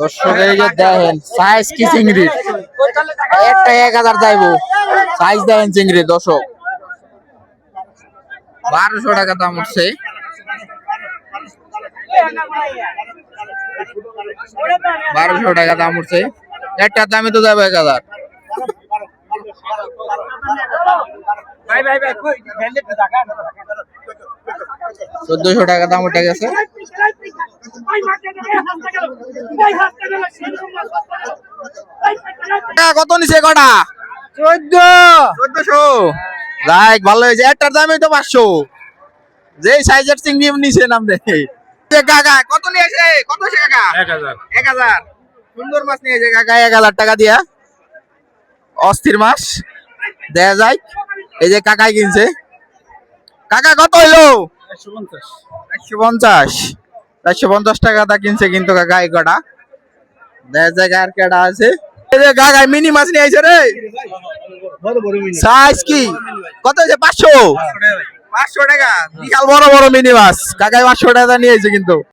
দর্শক এই যে দেখেন সাইজ কি চিংড়ির একটা এক হাজার যাইবো। সাইজ দেখেন চিংড়ি দর্শক। বারোশো টাকা দাম উঠছে। বারোশো টাকা দাম উঠছে। একটার দামে তো যাবে এক হাজার। চোদ্দশো টাকা দাম উঠে গেছে। কত নিছে কটা? চোদ্দ। চোদ্দশো? লাইক ভালো হয়েছে। একটার দামে তো পাঁচশো। যে সাইজের চিংড়ি নিছে নাম দেখে কাকা কত নিয়েছে? কত সে কাকা? এক হাজার। এক হাজার। সুন্দর মাছ নিয়েছে কাকা। এক হাজার টাকা দিয়া। অস্থির মাছ। দেয়া যায় এই যে কাকাই কিনছে। কাকা কত হইল? একশো পঞ্চাশ। একশো পঞ্চাশ। একশো পঞ্চাশ টাকা দা কিনছে কিন্তু কাকা এই কটা। আর কেটা আছে? মিনি মাছ নিয়ে আইছে রে। বড় বড় সাইজ কি? কত হয়েছে? পাঁচশো? পাঁচশো টাকা। বিশাল বড় বড় মিনি মাছ। কাকাই পাঁচশো টাকা নিয়েছে আইছে কিন্তু।